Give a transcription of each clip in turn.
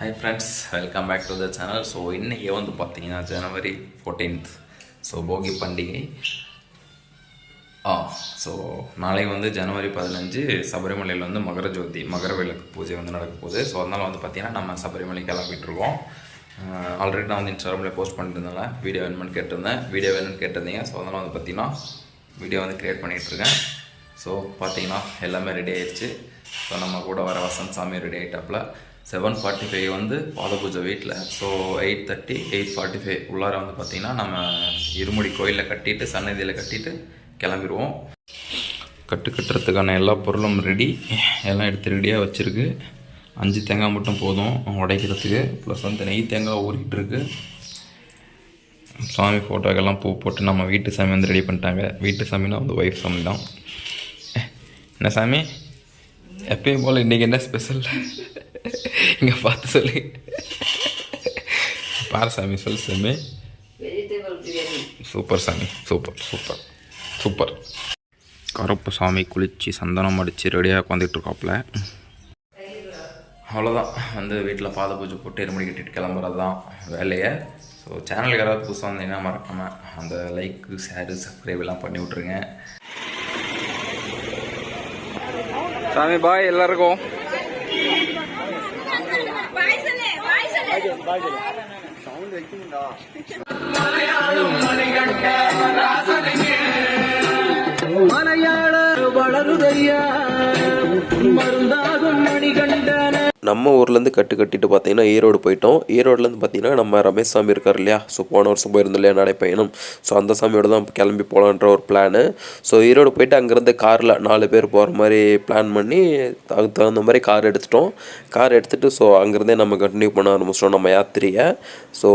Hi friends welcome back to the channel so இன்றைக்கி வந்து பார்த்தீங்கன்னா ஜனவரி ஃபோர்டீன்த் ஸோ போகி பண்டிகை. ஆ ஸோ நாளை வந்து ஜனவரி பதினஞ்சு சபரிமலையில் வந்து மகர ஜோதி மகர விளக்கு பூஜை வந்து நடக்க போகுது. ஸோ அதனால் வந்து பார்த்திங்கன்னா நம்ம சபரிமலை கிளம்பிட்டுருக்கோம் ஆல்ரெடி நான் வந்து இன்ஸ்டாகிராமில் போஸ்ட் பண்ணிட்டு வீடியோ வேணும்னு கேட்டிருந்தேன். வீடியோ வேணும்னு கேட்டிருந்தீங்க. ஸோ அதனால் வந்து பார்த்தீங்கன்னா வீடியோ வந்து க்ரியேட் பண்ணிகிட்ருக்கேன் ஸோ பார்த்தீங்கன்னா எல்லாமே ரெடி ஆயிடுச்சு. ஸோ நம்ம கூட வர வசந்த் சாமி ரெடி ஆகிட்டாப்புல செவன் ஃபார்ட்டி ஃபைவ் வந்து பாத பூஜை வீட்டில் so eight thirty eight forty five உள்ளார வந்து பார்த்திங்கன்னா நம்ம இருமுடி கோயிலில் கட்டிட்டு சன்னதியில் கட்டிட்டு கிளம்பிடுவோம் கட்டு கட்டுறதுக்கான எல்லா பொருளும் ரெடி எல்லாம் எடுத்து ரெடியாக வச்சுருக்கு. அஞ்சு தேங்காய் மட்டும் போதும் உடைக்கிறதுக்கு. ப்ளஸ் வந்து நெய் தேங்காய் ஊறிட்டு இருக்கு சாமி ஃபோட்டோக்கெல்லாம் பூ போட்டு நம்ம வீட்டு சாமி வந்து ரெடி பண்ணிட்டாங்க. வீட்டு சாமினா வந்து ஒய்ஃப் சாமி தான். என்ன சாமி? எப்பயும் போல் இன்றைக்கி என்ன ஸ்பெஷல் இங்கே பார்த்து சொல்லி. பாரு சாமி சொல்லு சாமி. சூப்பர் சாமி சூப்பர் சூப்பர் சூப்பர் கருப்பு சாமி குளித்து சந்தனம் அடித்து ரெடியாக உட்காந்துட்டு இருக்காப்புல அவ்வளோதான் வந்து வீட்டில் பாத பூஜை போட்டு எருமடி கட்டிட்டு கிளம்புறது தான் வேலையை ஸோ சேனலுக்கு யாராவது புதுசாக வந்தீங்கன்னா மறக்காமல் அந்த லைக்கு ஷேரு சப்ஸ்கிரைப் எல்லாம் பண்ணி விட்ருங்க சாமி பாய் எல்லாருக்கும். மலையாள வளருதையா? நம்ம ஊர்லேருந்து கட்டு கட்டிட்டு பார்த்தீங்கன்னா ஈரோடு போயிட்டோம். ஈரோடுலேருந்து பார்த்தீங்கன்னா நம்ம ரமேஷ் சாமி இருக்கார் இல்லையா? ஸோ போன வருஷம் போயிருந்தோம் இல்லையா நடைப்பயணம் ஸோ அந்த சாமியோட தான் கிளம்பி போகலான்ற ஒரு பிளானு ஸோ ஈரோடு போயிட்டு அங்கேருந்து காரில் நாலு பேர் போகிற மாதிரி பிளான் பண்ணி அதுக்கு தகுந்த மாதிரி கார் எடுத்துட்டோம். கார் எடுத்துகிட்டு ஸோ அங்கேருந்தே நம்ம கண்டினியூ பண்ண ஆரம்பிச்சிட்டோம் நம்ம யாத்திரையை. ஸோ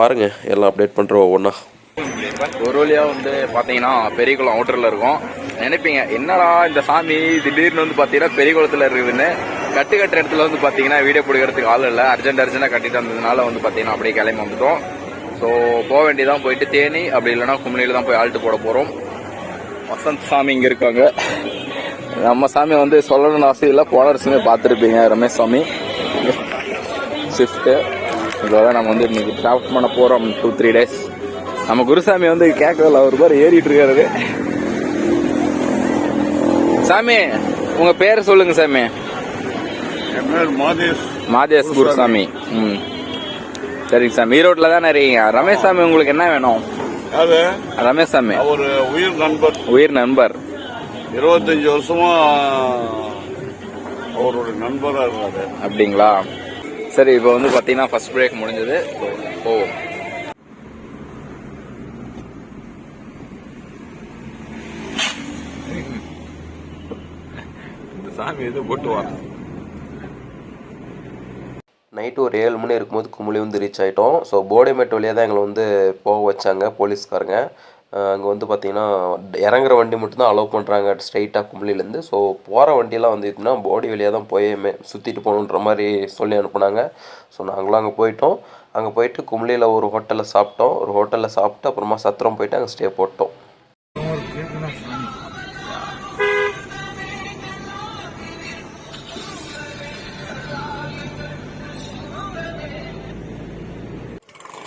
பாருங்கள் எல்லாம் அப்டேட் பண்ணுறோம் ஒவ்வொன்றா ஒரு வழியாக வந்து பாத்தீங்கன்னா பெரியகுளம் அவுட்டர்ல இருக்கும். நினைப்பீங்க என்னடா இந்த சாமி திடீர்னு வந்து பாத்தீங்கன்னா பெரியகுளத்துல இருக்குதுன்னு கட்டு கட்டுற இடத்துல வந்து பாத்தீங்கன்னா வீடியோ பிடிக்கிறதுக்கு ஆள் இல்லை. அர்ஜென்ட் அர்ஜென்டா கட்டிட்டு வந்ததுனால வந்து பாத்தீங்கன்னா அப்படியே கிளம்பி வந்துட்டோம். ஸோ போக வேண்டியதான் போயிட்டு தேனி. அப்படி இல்லைன்னா கும்ளியில தான் போய் ஆல்ட்டு போட போறோம். வசந்த் சாமி இங்க இருக்காங்க. நம்ம சாமி வந்து சொல்லணும்னு ஆசை இல்லை. போன வருஷமே பார்த்துருப்பீங்க ரமேஷ் சாமி. ஷிஃப்ட்டு இதோட நம்ம வந்து இன்னைக்கு டிராவல் பண்ண போகிறோம் டூ த்ரீ டேஸ் நம்ம குருசாமி வந்து கேட்கல அவர் பாரு ஏறிட்டு இருக்காரு. சாமி உங்க பேர் சொல்லுங்க சாமி. மாதேஷ். குருசாமி. ம். சரிங்க சாமி ஈரோட்ல தானே இருக்கீங்க? ரமேஷ் சாமி உங்களுக்கு என்ன வேணும்? ரமேஷ் சாமி அவர் உயிர் நண்பர். உயிர் நண்பர். இருபத்தஞ்சு வருஷமா அவருடைய நண்பரா இருந்தாரு அப்படிங்களா? சரி இப்போ வந்து பாத்தீங்கன்னா ஃபர்ஸ்ட் பிரேக் முடிஞ்சது. ஸோ போவோம். சாமி எதுவும் போட்டு நைட்டு ஒரு ஏழு மணி இருக்கும்போது குமுளி வந்து ரீச் ஆகிட்டோம் ஸோ போடிமேட் வழியாக தான் எங்களை வந்து போக வச்சாங்க போலீஸ்காரங்க. அங்கே வந்து பார்த்திங்கன்னா இறங்குற வண்டி மட்டும்தான் அலோவ் பண்ணுறாங்க ஸ்ட்ரைட்டாக குமுளிலேருந்து ஸோ போகிற வண்டியெல்லாம் வந்து இதுனா போடி வழியாக தான் போயேமே சுற்றிட்டு போகணுன்ற மாதிரி சொல்லி அனுப்புனாங்க. ஸோ நாங்களும் அங்கே போயிட்டோம். அங்கே போயிட்டு கும்பலியில் ஒரு ஹோட்டலில் சாப்பிட்டோம். ஒரு ஹோட்டலில் சாப்பிட்டு அப்புறமா சத்திரம் போயிட்டு அங்கே ஸ்டே போட்டோம்.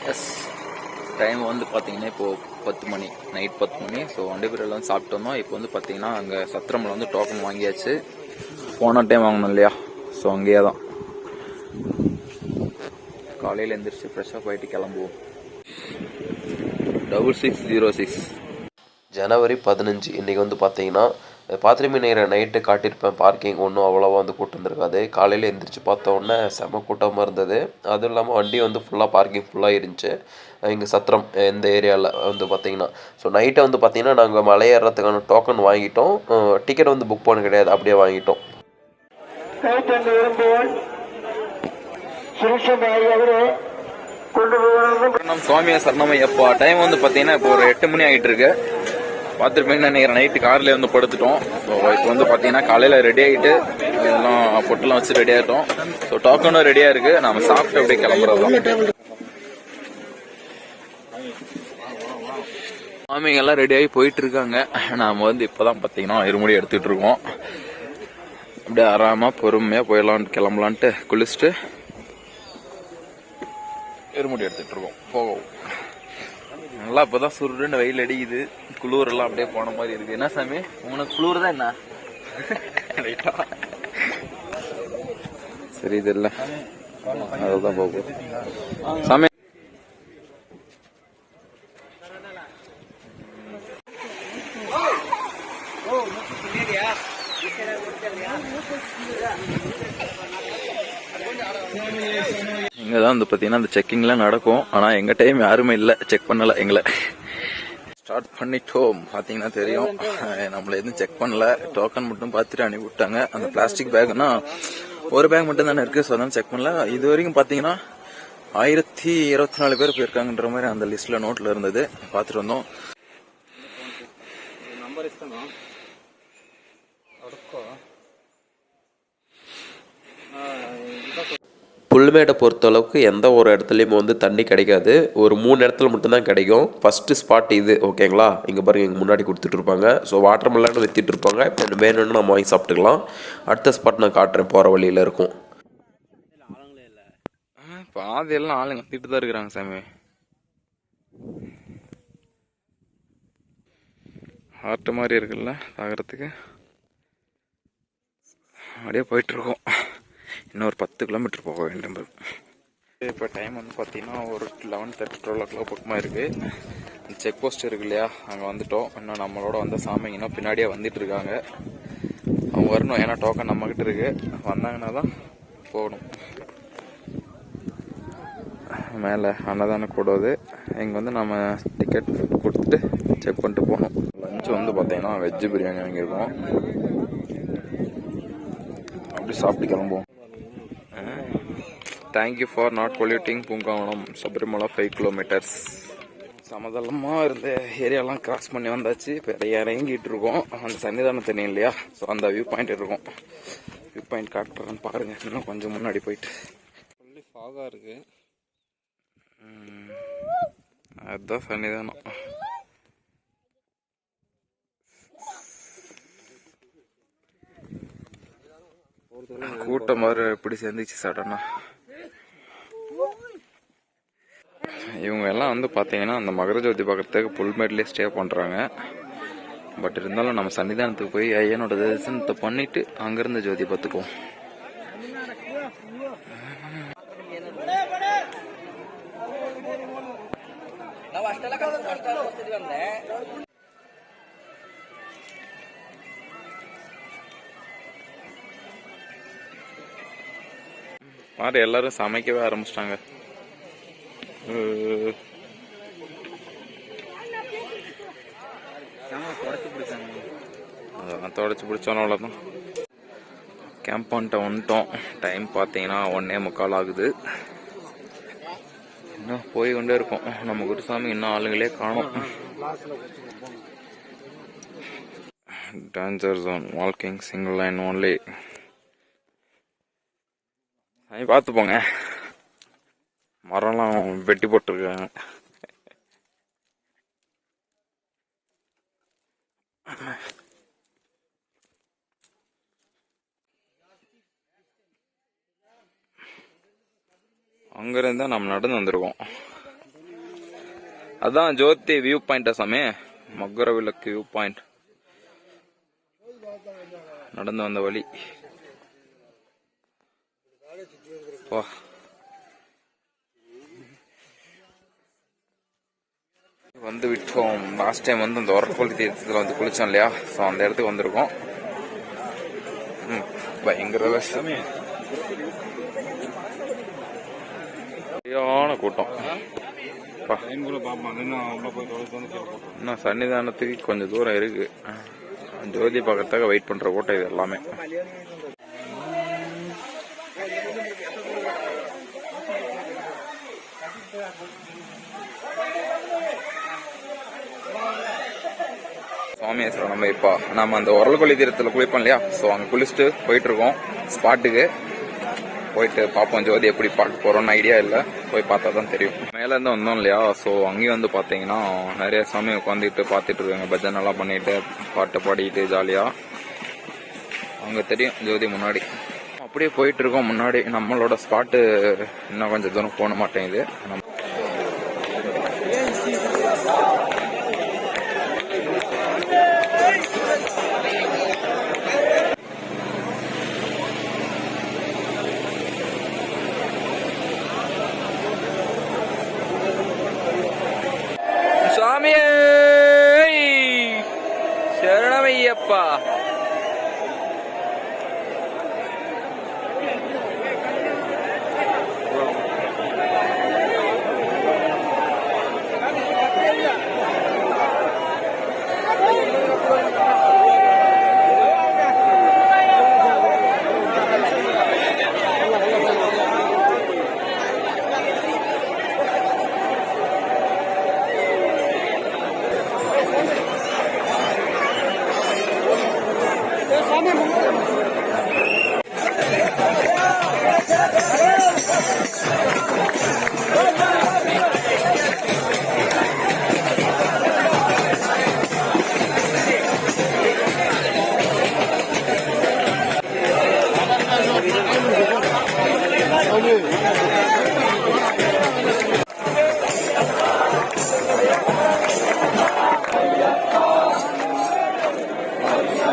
எஸ் டைம் வந்து பார்த்தீங்கன்னா இப்போது பத்து மணி நைட் பத்து மணி. ஸோ வண்டிபுரியில் வந்து சாப்பிட்டு வந்தோம். இப்போ வந்து பார்த்தீங்கன்னா அங்கே சத்திரமில் வந்து டோக்கன் வாங்கியாச்சு. போன டைம் வாங்கணும் இல்லையா? ஸோ அங்கேயே தான். காலையில் எந்திரிச்சு ஃப்ரெஷ்ஷாக போயிட்டு கிளம்புவோம். டபுள் சிக்ஸ் ஜீரோ சிக்ஸ் ஜனவரி பதினஞ்சு. இன்றைக்கி வந்து பார்த்தீங்கன்னா பார்த்துருமே நேரம் நைட்டு காட்டியிருப்பேன். பார்க்கிங் ஒன்றும் அவ்வளோவா வந்து கூட்டம் இருந்திருக்காது காலையில் எந்திரிச்சு பார்த்த உடனே செம கூட்டமாக இருந்தது. அதுவும் இல்லாமல் வண்டி வந்து ஃபுல்லாக பார்க்கிங் ஃபுல்லாக இருந்துச்சு. இங்கே சத்திரம் இந்த ஏரியாவில் வந்து பார்த்தீங்கன்னா ஸோ நைட்டை வந்து பார்த்தீங்கன்னா நாங்கள் மலை ஏறுறதுக்கான டோக்கன் வாங்கிட்டோம் டிக்கெட் வந்து புக் பண்ண கிடையாது. அப்படியே வாங்கிட்டோம். சுவாமியா சரணம் எப்போ டைம் வந்து பார்த்தீங்கன்னா இப்போ ஒரு எட்டு மணி ஆகிட்டு இருக்கு. பார்த்துருப்பீங்கன்னு நினைக்கிறேன். நைட்டு கார்லேயே வந்து படுத்துட்டோம். ஸோ இப்போ வந்து பார்த்தீங்கன்னா காலையில் ரெடி ஆகிட்டு இதெல்லாம் பொட்டெல்லாம் வச்சு ரெடி ஆகிட்டோம் ஸோ டோக்கனும் ரெடியாக இருக்கு. நாம சாப்பிட்டு அப்படியே கிளம்புறோம். மாமிங்க எல்லாம் ரெடி ஆகி போயிட்டு இருக்காங்க. நாம வந்து இப்போதான் பார்த்தீங்கன்னா இருமுடி எடுத்துட்டு இருக்கோம். அப்படியே ஆறாம பொறுமையாக போயிடலான்ட்டு கிளம்பலான்ட்டு குளிச்சுட்டு இருமுடி எடுத்துட்டு இருக்கோம். போகும் நல்லா இப்பதான் சுருன்னு வெயில் அடிக்குது. குளிர் எல்லாம் அப்படியே போன மாதிரி இருக்கு. என்ன சாமி? உனக்கு குளிர் தான் என்ன? சரி இது இல்ல. அதுதான் போகும். சாமி பார்த்தீங்கன்னா அந்த செக்கிங்லாம் நடக்கும். ஆனால் எங்கள் டைம் யாருமே இல்லை. செக் பண்ணல எங்களை. ஸ்டார்ட் பண்ணிட்டோம் பார்த்தீங்கன்னா தெரியும். நம்மளை நம்மள எதுவும் செக் பண்ணல. டோக்கன் மட்டும் பார்த்துட்டு அனுப்பிவிட்டாங்க. அந்த பிளாஸ்டிக் பேக்னா ஒரு பேக் மட்டும் தானே இருக்குது ஸோ அதான் செக் பண்ணல. இது வரைக்கும் பார்த்தீங்கன்னா ஆயிரத்தி இருபத்தி நாலு பேர் போயிருக்காங்கன்ற மாதிரி அந்த லிஸ்ட்ல நோட்ல இருந்தது. பார்த்துட்டு வந்தோம். புல்மேடை பொறுத்தளவுக்கு எந்த ஒரு இடத்துலையும் வந்து தண்ணி கிடைக்காது. ஒரு மூணு இடத்துல மட்டும்தான் கிடைக்கும். ஃபஸ்ட்டு ஸ்பாட் இது ஓகேங்களா இங்கே பாருங்க இங்கே முன்னாடி கொடுத்துட்டு இருப்பாங்க. ஸோ வாட்டர் மெலன் வித்திட்டு இருப்பாங்க. இப்போ வேணும்னு நம்ம வாங்கி சாப்பிட்டுக்கலாம். அடுத்த ஸ்பாட் நான் காட்டுறேன் போகிற வழியில் இருக்கும். பாதி எல்லாம் ஆளுங்க வந்துட்டு தான் இருக்கிறாங்க சாமி. ஹார்ட் மாதிரி இருக்குல்ல பார்க்கறதுக்கு அப்படியே போயிட்டுருக்கோம் இன்னொரு பத்து கிலோமீட்டர் போக வேண்டும் இப்போ டைம் வந்து பார்த்தீங்கன்னா ஒரு eleven thirty twelve o'clock பக்கமாக இருக்குது செக் போஸ்ட் இருக்கு இல்லையா? அங்கே வந்துட்டோம். இன்னும் நம்மளோட வந்த சாமிங்கன்னா பின்னாடியே வந்துட்டு இருக்காங்க. அவங்க வரணும். ஏன்னா டோக்கன் நம்மக்கிட்ட இருக்கு. வந்தாங்கன்னா தான் போகணும். மேலே அன்னதானம் கூடாது இங்கே வந்து நம்ம டிக்கெட் கொடுத்துட்டு செக் பண்ணிட்டு போகணும். லஞ்ச் வந்து பார்த்தீங்கன்னா வெஜ்ஜு பிரியாணி வாங்கியிருக்கோம். அப்படி சாப்பிட்டு கிளம்புவோம். Thank you for not polluting Poongavanam Sabarimala five kilometres சமதளமாக இருந்த ஏரியாலாம் கிராஸ் பண்ணி வந்தாச்சு. இப்போ இறங்கிட்டு இருக்கோம். அந்த சன்னிதானம் தெரியும் இல்லையா? ஸோ அந்த வியூ பாயிண்ட் இருக்கும். வியூ பாயிண்ட் காட்டுறேன்னு பாருங்க. இன்னும் கொஞ்சம் முன்னாடி போயிட்டு. ஃபுல்லி ஃபாகாக இருக்கு. அதுதான் சன்னிதானம். கூட்டம் மாதிரி எப்படி சேர்ந்துச்சு சடனா இவங்க எல்லாம் வந்து பார்த்தீங்கன்னா அந்த மகர ஜோதி பார்க்கறதுக்கு புல்மேட்லயே ஸ்டே பண்றாங்க. பட் இருந்தாலும் நம்ம சன்னிதானத்துக்கு போய் ஐயனோட தரிசனத்தை பண்ணிட்டு அங்கிருந்து ஜோதி பார்த்துக்குவோம். மாதிரி எல்லாரும் சமைக்கவே ஆரம்பிச்சிட்டாங்க. அதெல்லாம் தொடச்சி பிடிச்சோன்னு அவ்வளோதான் கேம்பான்ட்ட வந்துட்டோம். டைம் பார்த்தீங்கன்னா ஒன்னே முக்கால் ஆகுது. இன்னும் போய் கொண்டே இருக்கோம். நம்ம குருசாமி இன்னும் ஆளுங்களே காணும். டேஞ்சர் ஜோன் வால்கிங் சிங்கிள் லைன் ஒன்லி அதை பார்த்து போங்க. மரம்லாம் வெட்டி போட்டிருக்காங்க. அங்கிருந்து நம்ம நடந்து வந்திருக்கோம். அதான் ஜோதி வியூ பாயிண்டா சாமி. மக்கர விளக்கு வியூ பாயிண்ட் நடந்து வந்த வழி. வா வந்து விட்டோம் லாஸ்ட் டைம் வந்து அந்த ஒரக்கோழி தீர்த்தத்தில் வந்து குளிச்சோம் இல்லையா? ஸோ அந்த இடத்துக்கு வந்திருக்கோம். ம், பயங்கர விஷம் சரியான கூட்டம். இன்னும் சன்னிதானத்துக்கு கொஞ்சம் தூரம் இருக்கு. ஜோதி பார்க்கறதுக்காக வெயிட் பண்ற கூட்டம் இது எல்லாமே. சுவாமியேஸ்வரம் நம்ம இப்போ நம்ம அந்த உரல்கொல்லி தீரத்தில் குளிப்போம் இல்லையா? ஸோ அங்கே குளிச்சுட்டு போயிட்டு இருக்கோம் ஸ்பாட்டுக்கு போயிட்டு பார்ப்போம். ஜோதி எப்படி பார்க்க போறோம்னு ஐடியா இல்லை. போய் பார்த்தா தான் தெரியும். மேலேருந்து வந்தோம் இல்லையா? ஸோ அங்கேயும் வந்து பார்த்தீங்கன்னா நிறைய சாமி உட்காந்துட்டு பார்த்துட்டு இருக்காங்க. பஜனை எல்லாம் பண்ணிட்டு பாட்டு பாடிட்டு ஜாலியா. அங்கே தெரியும் ஜோதி முன்னாடி. அப்படியே போயிட்டு இருக்கோம் முன்னாடி நம்மளோட ஸ்பாட்டு இன்னும் கொஞ்சம் தூரம் போன மாட்டேங்குது. நம்ம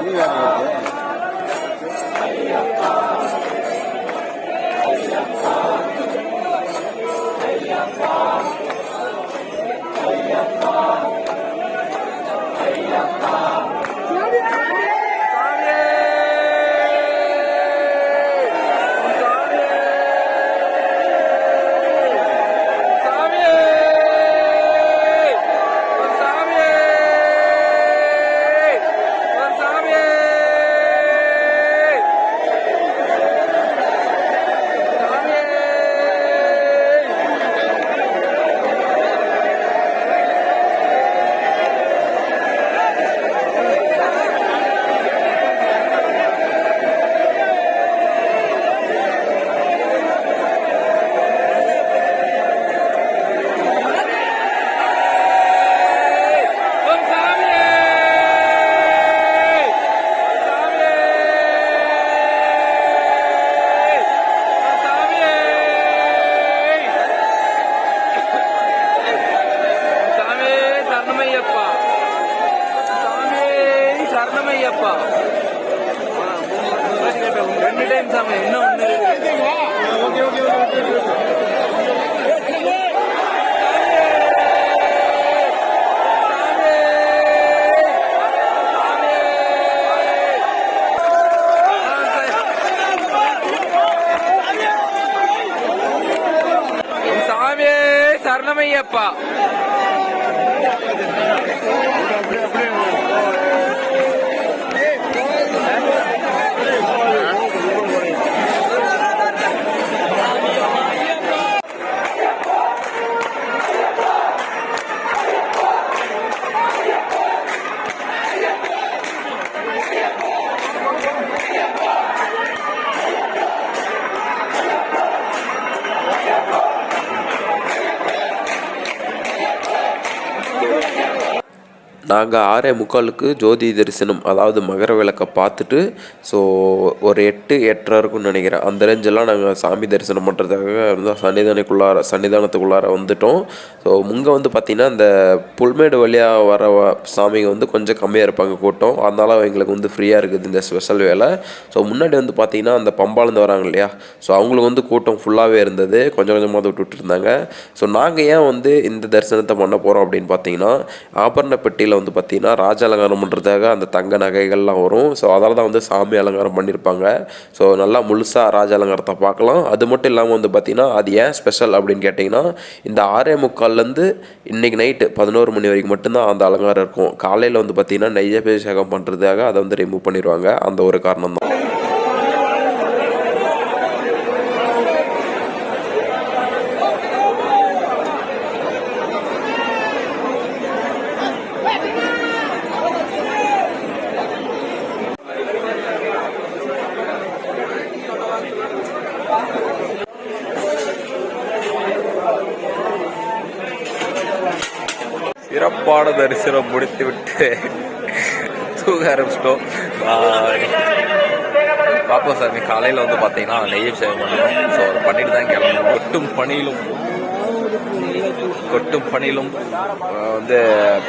சாமி ஐயப்பா. ரெண்டு டைம் சாமி இன்னும் ஒன்று சாமி சரணமையப்பா நாங்கள் ஆறே முக்காலுக்கு ஜோதி தரிசனம் அதாவது மகர விளக்கை பார்த்துட்டு ஸோ ஒரு எட்டு எட்டரை இருக்கும்னு நினைக்கிறேன். அந்த ரேஞ்செல்லாம் நாங்கள் சாமி தரிசனம் பண்ணுறதுக்காக இருந்தால் சன்னிதானக்குள்ளார சன்னிதானத்துக்குள்ளார வந்துட்டோம். ஸோ முங்க வந்து பார்த்திங்கன்னா அந்த புல்மேடு வழியாக வர வ- சாமிங்க வந்து கொஞ்சம் கம்மியாக இருப்பாங்க கூட்டம். அதனால் எங்களுக்கு வந்து ஃப்ரீயாக இருக்குது இந்த ஸ்பெஷல் வேலை. ஸோ முன்னாடி வந்து பார்த்திங்கன்னா அந்த பம்பாலேருந்து வராங்க இல்லையா? ஸோ அவங்களுக்கு வந்து கூட்டம் ஃபுல்லாகவே இருந்தது. கொஞ்சம் கொஞ்சமாக அதை விட்டுட்டு இருந்தாங்க. ஸோ நாங்கள் ஏன் வந்து இந்த தரிசனத்தை பண்ண போகிறோம் அப்படின்னு பார்த்தீங்கன்னா ஆபரணப்பட்டியில் வந்து வந்து பார்த்திங்கன்னா ராஜ அலங்காரம் பண்ணுறதுக்காக அந்த தங்க நகைகள்லாம் வரும். ஸோ அதால் தான் வந்து சாமி அலங்காரம் பண்ணியிருப்பாங்க ஸோ நல்லா முழுசாக ராஜ அலங்காரத்தை பார்க்கலாம். அது மட்டும் இல்லாமல் வந்து பார்த்திங்கன்னா அது ஏன் ஸ்பெஷல் அப்படின்னு கேட்டிங்கன்னா இந்த ஆறே முக்கால்லேருந்து இன்னைக்கு நைட்டு பதினோரு மணி வரைக்கும் மட்டும்தான் அந்த அலங்காரம் இருக்கும். காலையில் வந்து பார்த்தீங்கன்னா நெய்யபிஷேகம் பண்ணுறதுக்காக அதை வந்து ரிமூவ் பண்ணிடுவாங்க அந்த ஒரு காரணம் தான் சிறப்பான தரிசனம் முடித்து விட்டு தூங்க ஆரம்பிச்சிட்டோம். பாப்பா பாப்போம் சாமி காலையில் வந்து பார்த்தீங்கன்னா நெய் சேவை பண்ணுறோம் ஸோ அதை பண்ணிட்டு தான் கிளம்பணும் கொட்டும் பணியிலும் கொட்டும் பணியிலும் வந்து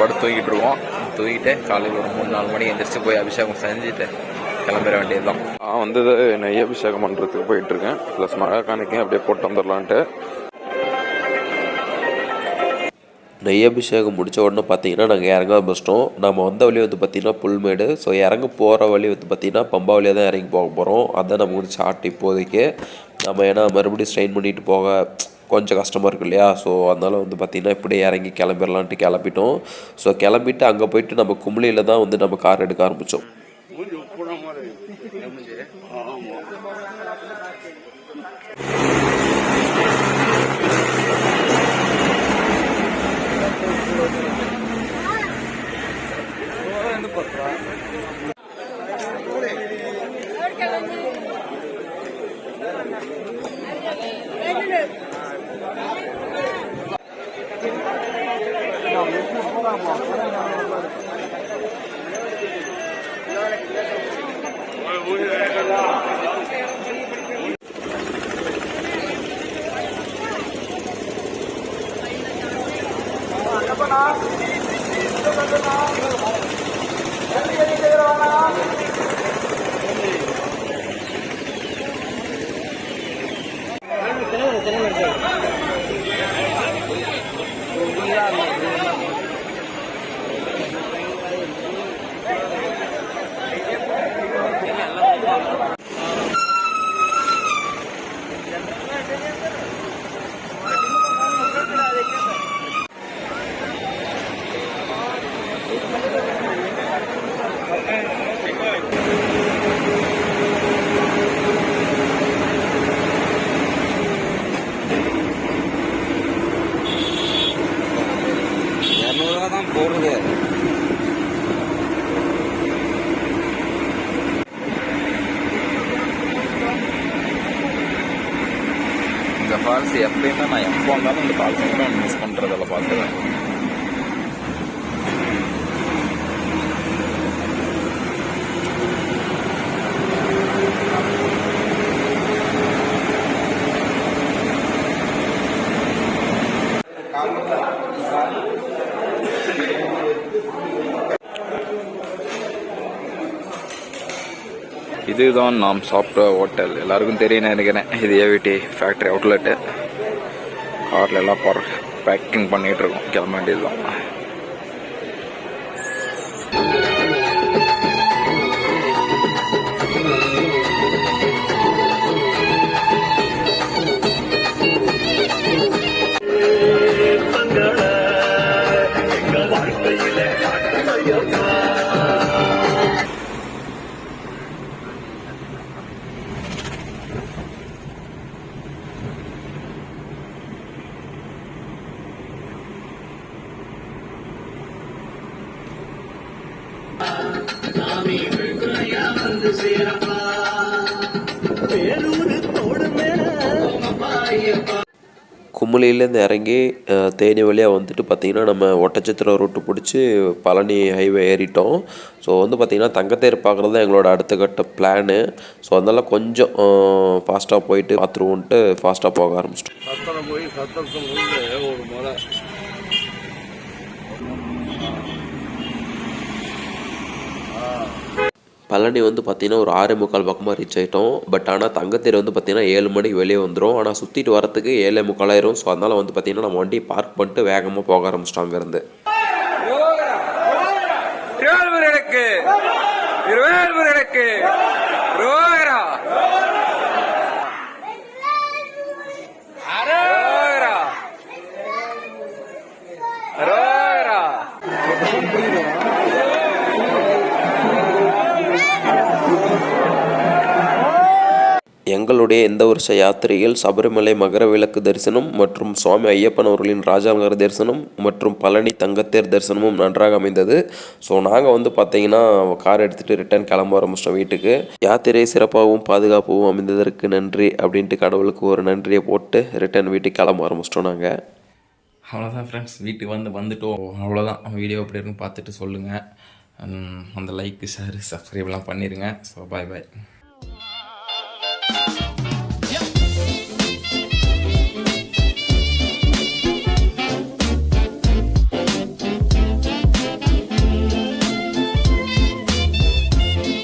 படுத்து தூங்கிட்டு இருக்கோம் தூங்கிட்டு காலையில் ஒரு மூணு நாலு மணி எந்திரிச்சு போய் அபிஷேகம் செஞ்சுட்டு கிளம்பிட வேண்டியதுதான். நான் வந்தது நெய் அபிஷேகம் பண்ணுறதுக்கு போயிட்டு இருக்கேன். ப்ளஸ் மகா காணிக்கையும் அப்படியே போட்டு வந்துடலான்ட்டு நெய் அபிஷேகம் முடித்த உடனே பார்த்தீங்கன்னா நாங்கள் இறங்க ஆரம்பிச்சிட்டோம் நம்ம வந்த வழி வந்து பார்த்திங்கன்னா புல்மேடு. ஸோ இறங்க போகிற வழி வந்து பார்த்திங்கன்னா பம்பா வழியாக தான் இறங்கி போக போகிறோம் அதுதான் நமக்கு வந்து சார்ட் இப்போதைக்கு. நம்ம ஏன்னா மறுபடியும் ஸ்ட்ரெயின் பண்ணிட்டு போக கொஞ்சம் கஷ்டமாக இருக்கு இல்லையா? ஸோ அதனால் வந்து பார்த்திங்கன்னா இப்படியே இறங்கி கிளம்பிடலான்ட்டு கிளம்பிட்டோம். ஸோ கிளம்பிட்டு அங்கே போயிட்டு நம்ம கும்ளியில் தான் வந்து நம்ம கார் எடுக்க ஆரம்பித்தோம் இந்த ஃபால்ஸ் எப்பயுமே நான் எப்போ வந்தாலும் இந்த ஃபால்ஸ் மட்டும் மிஸ் பண்ணுறதில்ல பார்த்துருவேன் இதுதான் நாம் சாப்பிட்ட ஹோட்டல். எல்லாருக்கும் தெரியும் நினைக்கிறேன். இது ஏவிடி ஃபேக்ட்ரி அவுட்லெட்டு காரில் எல்லாம் பார் பேக்கிங் பண்ணிகிட்டு இருக்கோம். கிளம்ப வேண்டியதுதான் குமுளியிலேருந்து இறங்கி தேனி வழியாக வந்துட்டு பார்த்திங்கன்னா நம்ம ஒட்டச்சத்திரம் ரூட்டு பிடிச்சி பழனி ஹைவே ஏறிட்டோம். ஸோ வந்து பார்த்திங்கன்னா தங்கத்தேர் பார்க்குறது தான் எங்களோட அடுத்த கட்ட பிளானு ஸோ அதனால் கொஞ்சம் ஃபாஸ்ட்டாக போயிட்டு பார்த்துருவோன்ட்டு ஃபாஸ்ட்டாக போக ஆரம்பிச்சிட்டோம். சத்திரம் போய் சத்திரத்தில் ஒரு முறை பழனி வந்து பார்த்திங்கன்னா ஒரு ஆறு முக்கால் பக்கமாக ரீச் ஆகிட்டோம் பட் ஆனால் தங்கத்தேர் வந்து பார்த்திங்கன்னா ஏழு மணிக்கு வெளியே வந்துடும் ஆனால் சுற்றிட்டு வரத்துக்கு ஏழே முக்காலாயிரும் ஸோ அதனால் வந்து பார்த்திங்கன்னா நம்ம வண்டி பார்க் பண்ணிட்டு வேகமாக போக ஆரம்பிச்சிட்டோம் அங்கேருந்து. எங்களுடைய இந்த வருஷ யாத்திரையில் சபரிமலை மகர விளக்கு தரிசனம் மற்றும் சுவாமி ஐயப்பன் அவர்களின் ராஜாநகர் தரிசனம் மற்றும் பழனி தங்கத்தேர் தரிசனமும் நன்றாக அமைந்தது. ஸோ நாங்கள் வந்து பார்த்தீங்கன்னா கார் எடுத்துகிட்டு ரிட்டர்ன் கிளம்ப ஆரம்பிச்சிட்டோம் வீட்டுக்கு. யாத்திரை சிறப்பாகவும் பாதுகாப்பாகவும் அமைந்ததற்கு நன்றி அப்படின்ட்டு கடவுளுக்கு ஒரு நன்றியை போட்டு ரிட்டர்ன் வீட்டுக்கு கிளம்ப ஆரம்பிச்சிட்டோம் நாங்கள் அவ்வளோதான் ஃப்ரெண்ட்ஸ் வீட்டுக்கு வந்து வந்துட்டோம். அவ்வளோதான் வீடியோ எப்படி இருக்குன்னு பார்த்துட்டு சொல்லுங்கள் அந்த லைக்கு ஷேர் சப்ஸ்கிரைப்லாம் பண்ணிடுங்க ஸோ பாய் பாய்